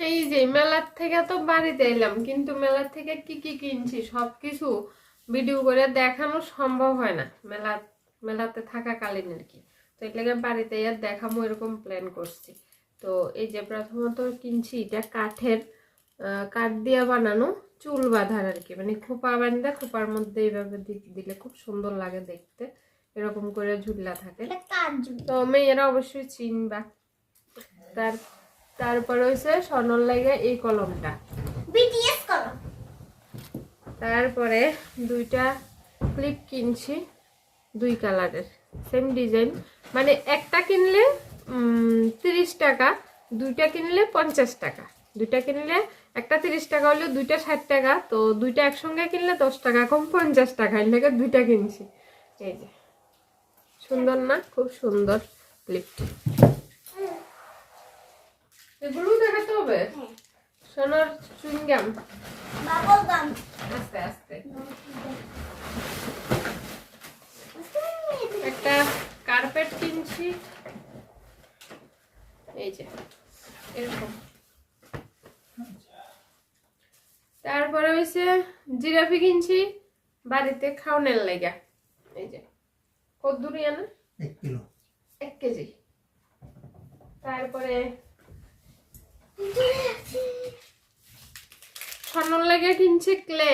এই যে মেলার থেকে তো বাড়িতে এলাম কিন্তু মেলার থেকে কি কি কিনছি সবকিছু ভিডিও করে দেখানো সম্ভব হয় না। মেলা মেলাতে থাকাকালীন আর কি। তো এর লাগে বাড়িতে আর দেখাবো এরকম প্ল্যান করছি। তো এই যে প্রথমত কিনছি এটা কাঠের কাঠ দিয়ে বানানো চুল বাঁধার আর কি। মানে খোপা বান্ধা খোপার মধ্যে এইভাবে দি- দিলে খুব সুন্দর লাগে দেখতে। এরকম করে ঝুলা থাকে। তো মেয়েরা অবশ্যই চিনবা। তার তারপরে হয়েছে স্বর্ণর লাগে এই কলমটা। বিটিএস কলম। তারপরে দুইটা ক্লিপ কিনছি দুই কালারের সেম ডিজাইন মানে একটা কিনলে তিরিশ টাকা দুইটা কিনলে পঞ্চাশ টাকা। দুইটা কিনলে একটা তিরিশ টাকা হলে দুইটা ষাট টাকা তো দুইটা একসঙ্গে কিনলে দশ টাকা কম পঞ্চাশ টাকা। এর লেগে দুইটা কিনছি। এই যে সুন্দর না? খুব সুন্দর ক্লিপটি এগুলো দেখাতে হবে? সোনার চুইংগাম। Bubble gum. আস্তে আস্তে। একটা কার্পেট কিনছি। এই যে এরকম। তারপরে হইছে জিরাফি কিনছি। বাড়িতে খাওয়ানোর লাগা। এই যে কদ্দুরি আনা এক কিলো। এক কেজি। তারপরে স্বর্ণর লাগে কিনছি ক্লে।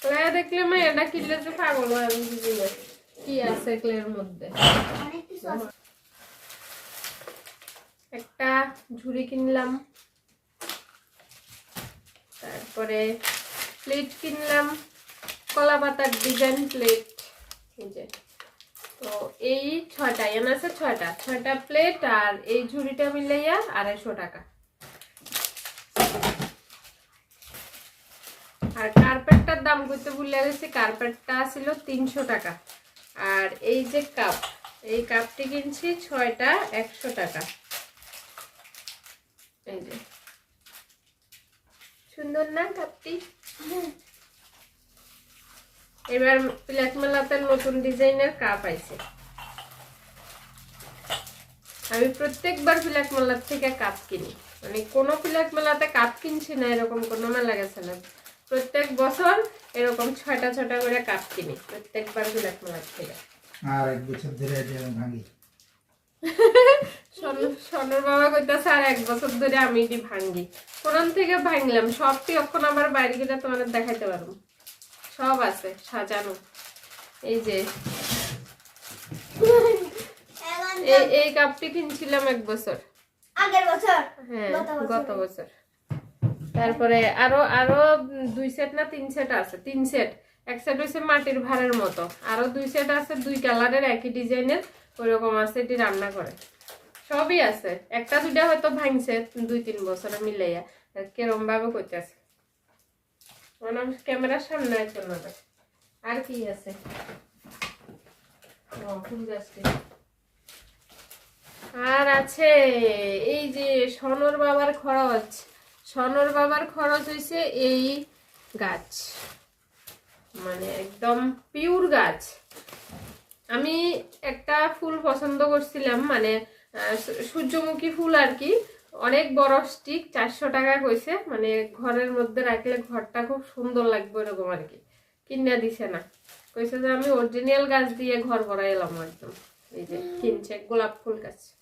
ক্লে দেখলে মা এটা কিনলে তো পাগল আমি বুঝি। কি আছে ক্লের মধ্যে। একটা ঝুড়ি কিনলাম। তারপরে প্লেট কিনলাম। কলা পাতার ডিজাইন প্লেট। এই যে। তো এই ছয়টা এন আছে ছয়টা ছয়টা প্লেট আর এই ঝুড়িটা মিলাইয়া আড়াইশো টাকা। আর কার্পেটটার দাম করতে ভুলে গেছি কার্পেটটা ছিল তিনশো টাকা। আর এই যে কাপ এই কাপটি কিনছি ছয়টা একশো টাকা। এই যে। সুন্দর না কাপটি এবার প্লেট মেলাতে নতুন ডিজাইনের কাপ আইছে। আমি প্রত্যেকবার ফিলাক মেলার থেকে কাপ কিনি। মানে কোনো ফিলাক মেলাতে কাপ কিনছি না এরকম কোনো মেলা গেছে না। প্রত্যেক বছর এরকম ছয়টা ছয়টা করে কাপ কিনি প্রত্যেকবার ফিলাক মেলার থেকে। আর এক বছর ধরে ভাঙি। বাবা কইতাছে আর এক বছর ধরে আমি এটি ভাঙ্গি কোরআন থেকে ভাঙলাম সবটি এখন আবার বাইরে গেলে তোমাদের দেখাইতে পারব। সব আছে সাজানো। এই যে এই কাপটি কিনছিলাম এক বছর। আগের বছর? হ্যাঁ গত বছর। তারপরে আরও আরও দুই সেট না তিন সেট আছে? তিন সেট। এক সেট হচ্ছে মাটির ভাড়ের মতো। আরও দুই সেট আছে দুই কালারের একই ডিজাইনের। ওইরকম আছে এটি রান্না করে। সবই আছে। একটা দুইটা হয়তো ভাঙছে দুই তিন বছরে মিলাইয়া। কেরম ভাবে করতেছে। ক্যামেরার সামনে ওনাদের আর কি আছে? ও, ফুল গাছটি। আর আছে এই যে সনর বাবার খরচ। সনর বাবার খরচ হয়েছে এই গাছ। মানে একদম পিওর গাছ। আমি একটা ফুল পছন্দ করছিলাম মানে সূর্যমুখী ফুল আর কি। অনেক বড় স্টিক চারশো টাকা কইছে মানে ঘরের মধ্যে রাখলে ঘরটা খুব সুন্দর লাগবে এরকম আর কি। কিনে দিছে না। কইছে যে আমি অরিজিনাল গাছ দিয়ে ঘর ভরাই এলাম একদম। এই যে কিনছে গোলাপ ফুল গাছ।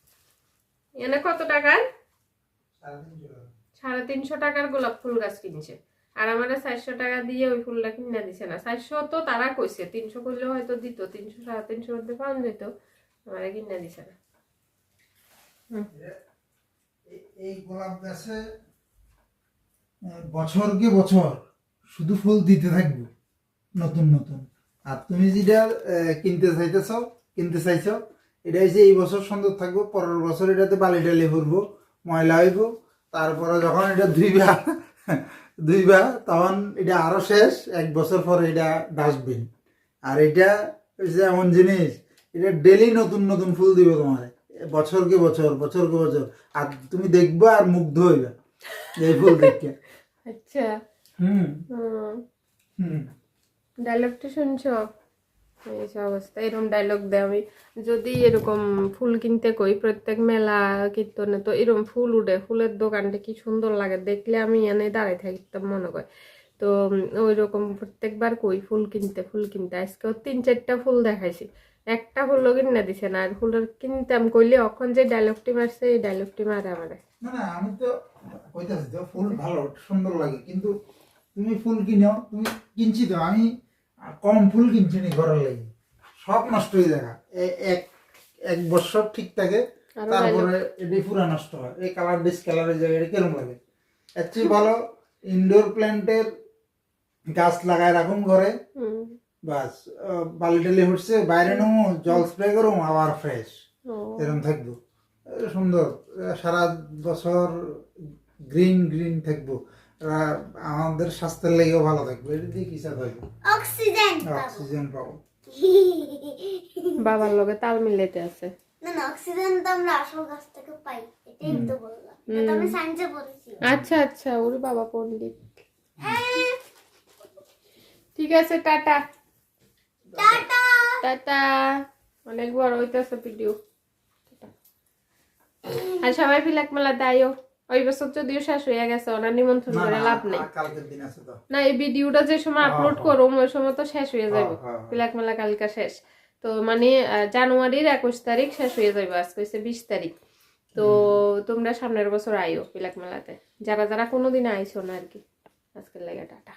এনে কত টাকার? সাড়ে তিনশো টাকার গোলাপ ফুল গাছ কিনছে। আর আমার চারশো টাকা দিয়ে ওই ফুলটা কিনে দিছে না। চারশো তো তারা কইছে তিনশো করলে হয়তো দিত তিনশো সাড়ে তিনশোর মধ্যে পাওয়া যেত আমার কিনে দিছে না। এ- এই গোলাপ গাছে আহ, বছরকে বছর শুধু ফুল দিতে থাকবে নতুন নতুন। আর তুমি যেটা কিনতে চাইতেছ কিনতে চাইছ এটা হচ্ছে এই বছর সুন্দর থাকব পরের বছর এটাতে বালি টালি ভরবো ময়লা হইব তারপরে যখন এটা ধুইবা ধুইবা তখন এটা আরও শেষ এক বছর পরে এটা ডাস্টবিন। আর এটা হচ্ছে এমন জিনিস এটা ডেলি নতুন নতুন ফুল দিবে তোমার। বছরকে বছর বছরকে বছর। আর তুমি দেখবা আর মুগ্ধ হইবা এই ফুল দেখে। আচ্ছা। হুম। হুম। ডায়লগটা শুনছো? এই যে অবস্থা এরকম ডায়লগ দেয় আমি। যদি এরকম ফুল কিনতে কই প্রত্যেক মেলা কীর্তনে তো এরকম ফুল উঠে ফুলের দোকানটা কি সুন্দর লাগে। দেখলে আমি এনে দাঁড়াই থাকতাম মনে করে তো ওই রকম প্রত্যেকবার কই ফুল কিনতে ফুল কিনতে। আজকেও তিন চারটা ফুল দেখাইছি। একটা ফুল ফুলও কিনে দিছে না আর ফুলের কিনতাম কইলে অখন যে ডায়লগটি মারছে এই ডায়লগটি মারে আমারে না না আমি তো কইতাছি তো ফুল ভালো সুন্দর লাগে। কিন্তু তুমি ফুল কিনো তুমি কিনছি তো আমি কম ফুল কিনছি নি ঘরের লাগি। সব নষ্ট হয়ে যায়। এ- এক এক বছর ঠিক থাকে তারপরে এটি পুরা নষ্ট হয়। এই কালার ডিস কালারের জায়গায় এটা লাগে? এর চেয়ে ভালো ইনডোর প্ল্যান্টের গাছ লাগায় রাখুন ঘরে। বাস বালি টালি উঠছে বাইরে নেব জল স্প্রে করো আবার ফ্রেশ। এরকম থাকব। সুন্দর। সারা বছর গ্রিন গ্রিন থাকব। আমাদের স্বাস্থ্যের লেগেও ভালো থাকবে। এটা দিয়ে কি সাথে থাকবে অক্সিজেন অক্সিজেন পাবো। বাবার লগে তাল মিলাইতে আছে। না না অক্সিজেন তো আমরা আসল গাছ থেকে পাই। এটাই তো বললাম। আমি সায়েন্সে পড়েছি। আচ্ছা আচ্ছা ওর বাবা পণ্ডিত। ঠিক আছে টাটা। টাটা। টাটা। অনেক বড় হইতেছে ভিডিও আর সবাই ফিলাক মেলা দায়ও ওই বছর যদিও শেষ হয়ে গেছে ওনার নিমন্ত্রণ করে লাভ নেই। আর কালকের দিন আছে তো। না এই ভিডিওটা যে সময় আপলোড হ্যাঁ। করো ওই সময় তো শেষ হয়ে যাবে হ্যাঁ, হ্যাঁ, হ্যাঁ। ফিলাক মেলা কালকা শেষ। তো মানে জানুয়ারির একুশ তারিখ শেষ হয়ে যাবে আজকে হচ্ছে বিশ তারিখ। তো তোমরা সামনের বছর আইও ফিলাক মেলাতে। যারা যারা কোনোদিন আইছো না আর কি। আজকের লাগে টাটা।